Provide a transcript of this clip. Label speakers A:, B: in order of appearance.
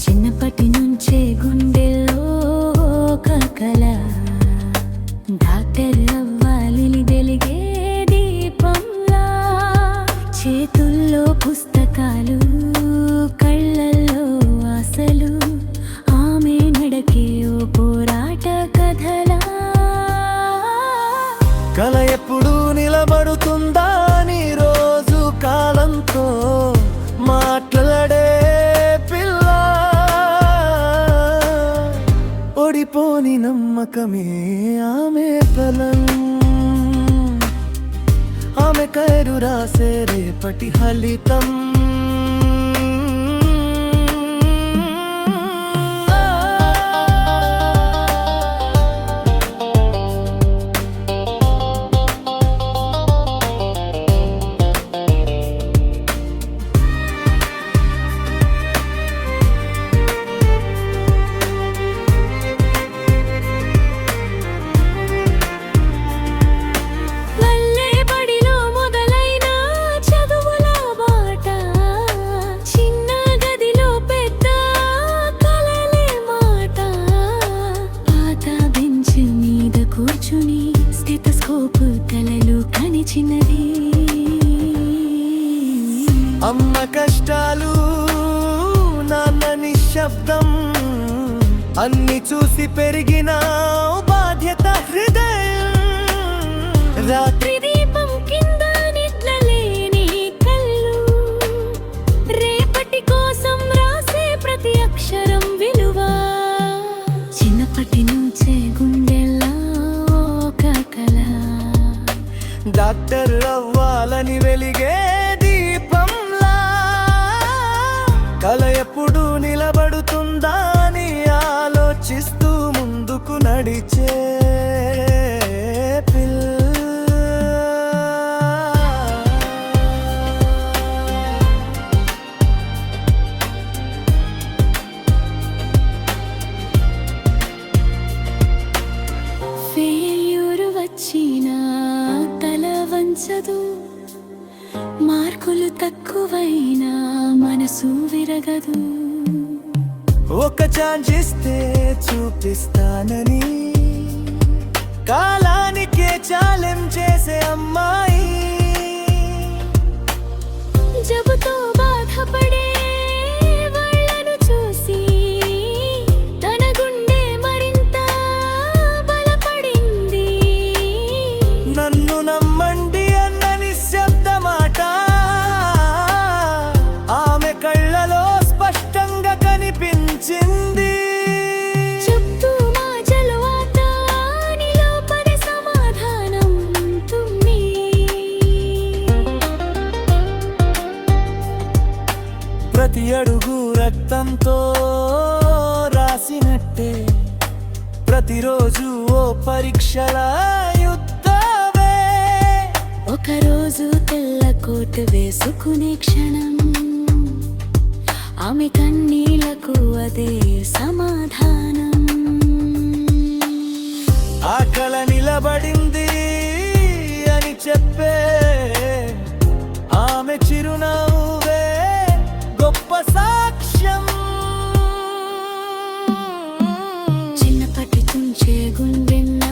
A: చిన్నప్పటి నుంచే గుండెల్లో కల డాక్టర్ అవ్వాలి
B: నమ్మకమే. ఆమె బలం. ఆమె కైరు రాసే రేపటి ఫలితం
A: కనిచినది
B: అమ్మ కష్టాలు నాన్న నిశ్శబ్దం అన్ని చూసి పెరిగిన బాధ్యత హృదయం. రాత్రి
A: త్రిదీపం కింద నిద్రలేని కళ్ళు రేపటి కోసం రాసే ప్రతి అక్షరం విలువ. చిన్నప్పటి నుంచే
B: డాక్టర్
A: వంచదు మార్కులు తక్కువైనా మనసు విరగదు.
B: ఒక ఛాన్స్ ఇస్తే చూపిస్తానని. కాలానికే చాలెం చేసే అమ్మాయి ప్రతి అడుగు రక్తంతో రాసినట్టే. ప్రతిరోజు ఓ పరీక్షల యుద్ధమే.
A: ఒకరోజు తెల్ల కోట్ వేసుకునే క్షణం. ఆమె కన్నీళ్ళకు అదే సమాధానం.
B: ఆ కల నిలబడింది అని చెప్పే ఆమె చిరునవ్వే సాక్ష్యం.
A: చిన్నప్పటి తుంచే గుండెన్న